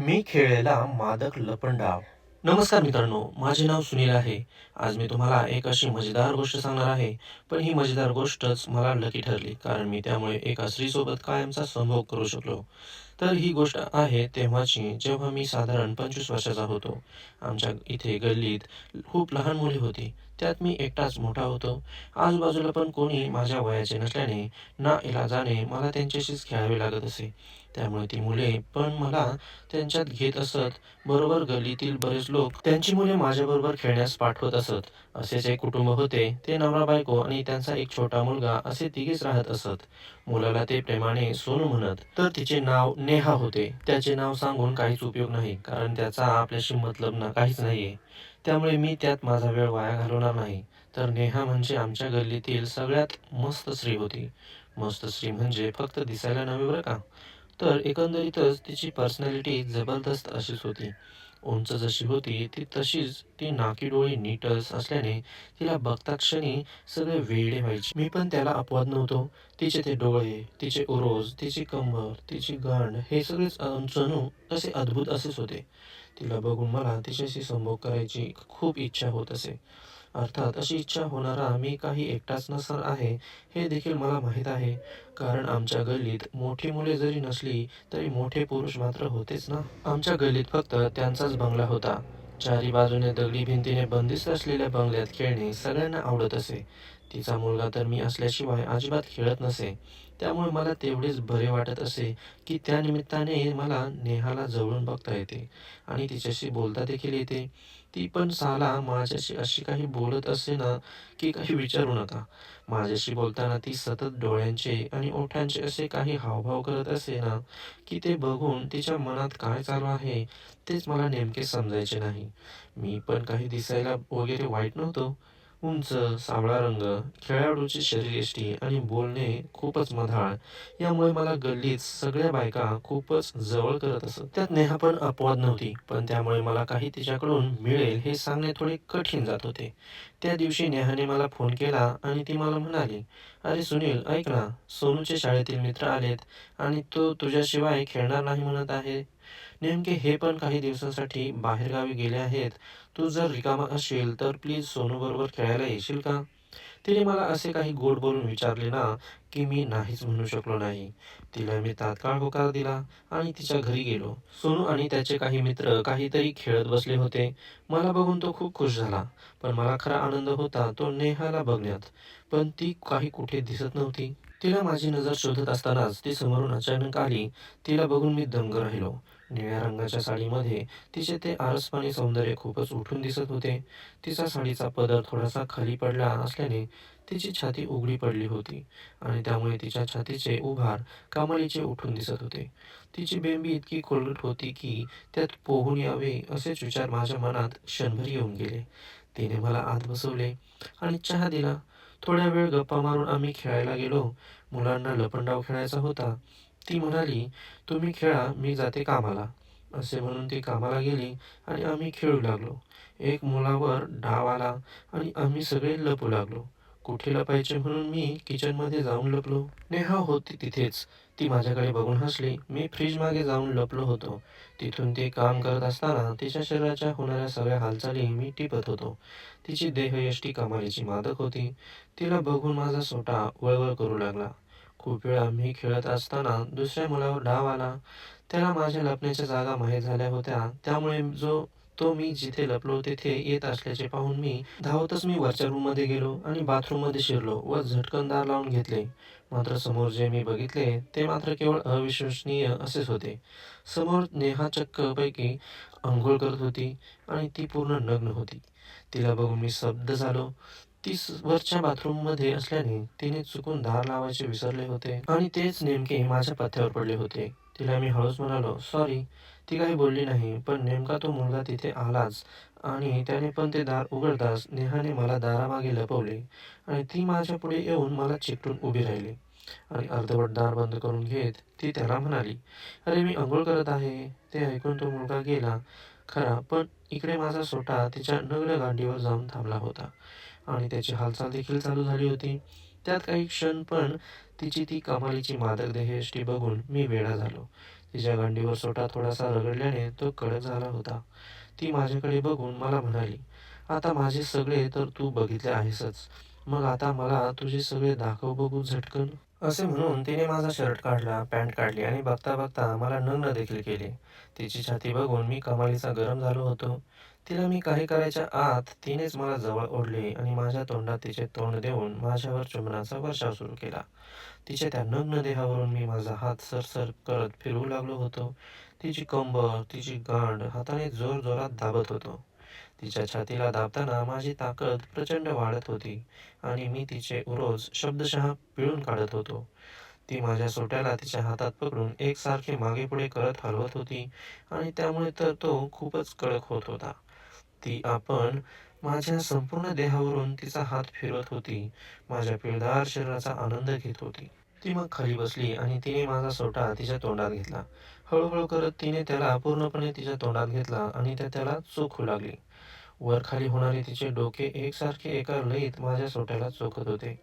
मी खेळलेला मादक लपंडाव. नमस्कार मित्रांनो माझे नाव सुनील आहे. आज मी तुम्हाला एक अशी मजेदार गोष्ट सांगणार आहे. पण ही मजेदार गोष्टच मला लकी ठरली कारण मी त्यामुळे एका स्त्रीसोबत कायमचा संभोग करू शकलो. तर ही गोष्ट आहे तेव्हाची जेव्हा मी साधारण पंचवीस वर्षाचा होतो. आमच्या इथे गल्लीत खूप लहान मुले होती. त्यात मी एकटाच मोठा होतो. आजूबाजूला पण कोणी माझ्या वयाचे नसल्याने ना इलाजाने मला त्यांच्याशीच खेळावे लागत असे. त्यामुळे ती मुले पण मला त्यांच्यात घेत असत. बरोबर गल्लीतील बरेच लोक त्यांची मुले माझ्याबरोबर खेळण्यास पाठवत असत. असेच एक कुटुंब होते ते नवरा बायको आणि त्यांचा एक छोटा मुलगा असे तिघेच राहत असत. मुलाला ते प्रेमाने सोनू म्हणत तर तिचे नाव नेहा होते. त्याचे नाव सांगून काहीच उपयोग नाही कारण त्याचा आपल्याशी मतलब ना काहीच नाहीये. त्यामुळे मी त्यात माझा वेळ वाया घालवणार नाही. तर नेहा म्हणजे आमच्या गल्लीतील सगळ्यात मस्त स्त्री होती. मस्त स्त्री म्हणजे फक्त दिसायला नव्हे बरं का? तर एकंदरीतच तिची पर्सनॅलिटी जबरदस्त अशीच होती. उंच जशी होती ती तशीच ती नाकी डोळी नीटस असल्याने तिला बघता क्षणी सगळे वेळे व्हायचे. मी पण त्याला अपवाद नव्हतो. तिचे ते डोळे तिचे उरोज तिची कंबर तिची गांड हे सगळेच जणू असे अद्भुत असेच होते. तिला बघून मला तिच्याशी संभोग करायची खूप इच्छा होत असे. अर्थात अशी इच्छा होणारा मी काही एकटाच नसणार आहे हे देखील मला माहीत आहे. कारण आमच्या गल्लीत मोठी मुले जरी नसली तरी मोठे पुरुष मात्र होतेच ना? आमच्या गल्लीत फक्त त्यांचाच बंगला होता. चारी बाजूने दगडी भिंतीने बंदिस्त असलेल्या बंगल्यात खेळणे सगळ्यांना आवडत असे. तिचा मुलगा तर मी असल्याशिवाय अजिबात खेळत नसे. त्यामुळे मला तेवढेच बरे वाटत असे की त्यानिमित्ताने मला नेहाला जवळून बघता येते आणि तिच्याशी बोलता देखील येते. ती पण साला माझ्याशी अशी काही बोलत असे ना की काही विचारू नका. माझ्याशी बोलताना ती सतत डोळ्यांचे आणि ओठांचे असे काही हावभाव करत असे ना की ते बघून तिच्या मनात काय चालू आहे तेच मला नेमके समजायचे नाही. मी पण काही दिसायला वगैरे वाईट नव्हतो. उंच सावळा रंग खेळाडूची शरीरयष्टी आणि बोलणे खूपच मधाळ. यामुळे मला गल्लीत सगळ्या बायका खूपच जवळ करत असत. त्यात नेहा पण अपवाद नव्हती पण त्यामुळे मला काही तिच्याकडून मिळेल हे सांगणे थोडे कठीण जात होते. त्या दिवशी नेहाने मला फोन केला आणि ती मला म्हणाली अरे सुनील ऐक ना सोनूचे शाळेतील मित्र आलेत आणि तो तुझ्याशिवाय खेळणार नाही म्हणत आहे. नेमके हे पण काही दिवसासाठी बाहेरगावी गेले आहेत. तू जर रिकामा असेल तर प्लीज सोनू बरोबर खेळायला येशील का? तिने मला असे काही गोड बोलून विचारले ना की मी नाहीच म्हणू शकलो नाही. तिला मी तात्काळ होकार दिला आणि तिच्या घरी गेलो. सोनू आणि त्याचे काही मित्र काहीतरी खेळत बसले होते. मला बघून तो खूप खुश झाला पण मला खरा आनंद होता तो नेहाला बघण्यात. पण ती काही कुठे दिसत नव्हती. तिला माझी नजर शोधत असतानाच ती समोरून अचानक आली. तिला बघून मी दंग राहिलो. निळ्या रंगाच्या साडीमध्ये तिचे ते आरसपणे सौंदर्य खूपच उठून दिसत होते. तिचा साडीचा पदर थोडासा खाली पडला असल्याने तिची छाती उघडी पडली होती आणि त्यामुळे तिच्या छातीचे उभार कमालीचे उठून दिसत होते. तिची बेंबी इतकी खोलगट होती की त्यात पोहून यावे असेच विचार माझ्या मनात क्षणभर येऊन गेले. तिने मला आत बसवले आणि चहा दिला. थोड्या वेळ गप्पा मारून आम्ही खेळायला गेलो. मुलांना लपंडाव खेळायचा होता. ती म्हणाली तुम्ही खेळा मी जाते कामाला. असे म्हणून ती कामाला गेली आणि आम्ही खेळू लागलो. एक मुलावर डाव आला आणि आम्ही सगळे लपू लागलो. कुठे लपायचे म्हणून मी किचनमध्ये जाऊन लपलो. नेहा होती तिथेच. ती माझ्याकडे बघून हसली. मी फ्रीज मागे जाऊन लपलो होतो. तिथून ती काम करत असताना तिच्या शरीराच्या होणाऱ्या सगळ्या हालचाली मी टिपत होतो. तिची देहयष्टी कमालीची मादक होती. तिला बघून माझा सोटा वळवळ करू लागला. खूप वेळ आम्ही खेळत असताना दुसऱ्या मुलावर डाव आला. त्याला माझ्या लपण्याच्या जागा माहीत झाल्या होत्या. त्यामुळे जो तो मी जिथे लपलो तिथे येत असल्याचे पाहून मी धावतच मी वरच्या रूममध्ये गेलो आणि बाथरूममध्ये शिरलो व झटकन दार लावून घेतले. मात्र समोर जे मी बघितले ते मात्र केवळ अविश्वसनीय असेच होते. समोर नेहा चक्क पैकी आंघोळ करत होती आणि ती पूर्ण नग्न होती. तिला बघून मी स्तब्ध झालो. ती वरच्या बाथरूममध्ये असल्याने तिने चुकून दार लावायचे विसरले होते आणि तेच नेमके माझ्या पथ्यावर पडले होते. तिला मी हळूच म्हणालो सॉरी ती काही बोलली नाही पण नेमका तो मुलगा तिथे आलाच आणि त्याने पण ते दार उघडताच नेहाने मला दारामागे लपवले आणि ती माझ्या पुढे येऊन मला चिकटून उभी राहिली आणि अर्धवट दार बंद करून घेत ती त्याला म्हणाली अरे मी आंघोळ करत आहे. ते ऐकून तो मुलगा गेला खरा पण इकडे माझा सोटा तिच्या नग्न गांडीवर जाऊन थांबला होता आणि त्याची हालचाल देखील चालू झाली होती. त्यात काही क्षण पण तिची ती कमालीची मादक देहयष्टी बघून मी वेडा झालो. तिच्या गांडीवर सोटा थोडासा रगडल्याने तो कडक झाला होता. ती माझ्याकडे बघून मला म्हणाली आता माझे सगळे तर तू बघितले आहेसच. मग आता मला तुझे सगळे दाखव बघू झटकन. असे म्हणून तिने माझा शर्ट काढला पॅन्ट काढली आणि बघता बघता मला नग्न देखील केले. तिची छाती बघून मी कमालीचा गरम झालो होतो. तिला मी काही करायच्या आत तिनेच मला जवळ ओढले आणि माझ्या तोंडात तिचे तोंड देऊन माझ्यावर चुंबनाचा वर्षाव सुरू केला. तिच्या त्या नग्न देहावरून मी माझा हात सरसर करत फिरवू लागलो होतो. तिची कंबर तिची गांड हाताने जोर जोरात दाबत होतो. तिच्या छातीला दाबताना माझी ताकद प्रचंड वाढत होती आणि मी तिचे उरोज शब्दशः पिळून काढत होतो. ती माझ्या सोट्याला तिच्या हातात पकडून एकसारखे मागे पुढे करत हलवत होती आणि त्यामुळे तर तो खूपच कडक होत होता. ती आपण माझ्या संपूर्ण देहावरून तिचा हात फिरवत होती. माझ्या पिळदार शरीराचा आनंद घेत होती. ती मग खाली बसली आणि तिने माझा सोटा तिच्या तोंडात घेतला. हळूहळू करत तिने त्याला पूर्णपणे तिच्या तोंडात घेतला आणि त्या त्याला चोखू लागली. वर खाली होणारे तिचे डोके एकसारखे एका लईत माझ्या सोट्याला चोखत होते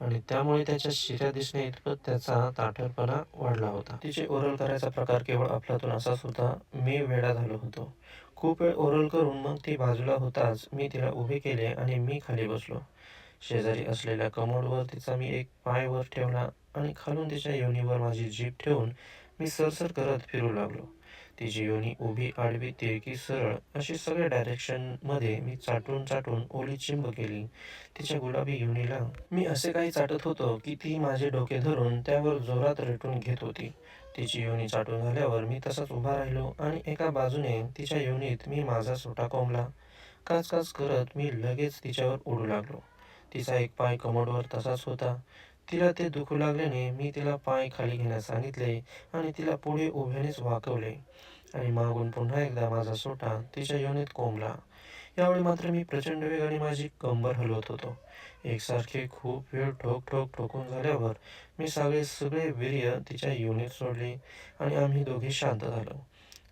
आणि त्यामुळे त्याच्या शिऱ्या दिसणे इतपत त्याचा ताठरपणा वाढला होता. तिचे ओरल करायचा प्रकार केवळ अफलातून असाच होता मी वेळा झालो होतो. खूप वेळ ओरल करून मग ती बाजूला होताच मी तिला उभे केले आणि मी खाली बसलो. शेजारी असलेल्या कमोडवर तिचा मी एक पाय वर ठेवला आणि खालून तिच्या योनीवर माझी जीभ ठेवून मी सरसर करत फिरू लागलो. तिची योनी उभी आडवी तिरकी सरळ अशी सगळ्या डायरेक्शनमध्ये मी चाटून चाटून ओली चिंब केली. तिच्या गुलाबी योनीला मी असे काही चाटत होतो की ती माझे डोके धरून त्यावर जोरात रेटून घेत होती. तिची योनी चाटून झाल्यावर मी तसाच उभा राहिलो आणि एका बाजूने तिच्या योनीत मी माझा सोटा कोंबला. काच काच करत मी लगेच तिच्यावर उडू लागलो. तिचा एक पाय कमोडवर तसाच होता. तिला ते दुखू लागल्याने मी तिला पाय खाली घेण्यास सांगितले आणि तिला पुढे उभ्यानेच वाकवले. आणि मागून पुन्हा एकदा माझा सोटा तिच्या योनीत कोंबला. यावेळी मात्र मी प्रचंड वेगाने माझी कंबर हलवत होतो. एकसारखे खूप वेळ ठोक ठोक ठोकून झाल्यावर मी सगळे सगळे वीर्य तिच्या योनीत सोडले आणि आम्ही दोघे शांत झालो.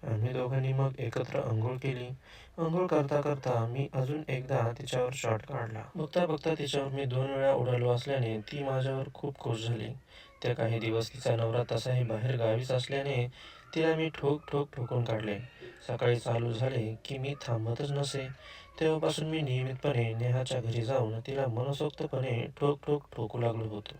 आम्ही दोघांनी मग एकत्र अंघोळ केली. अंघोळ करता करता मी अजून एकदा तिच्यावर शॉट काढला. बघता बघता तिच्यावर मी दोन वेळा उडालो असल्याने ती माझ्यावर खूप खुश झाली. त्या काही दिवस तिचा नवरा तसाही बाहेर गावीच असल्याने तिला मी ठोक ठोक ठोकून काढले. सकाळी चालू झाले की मी थांबतच नसे. तेव्हापासून मी नियमितपणे नेहाच्या घरी जाऊन तिला मनसोक्तपणे ठोक ठोक ठोकू लागलो होतो.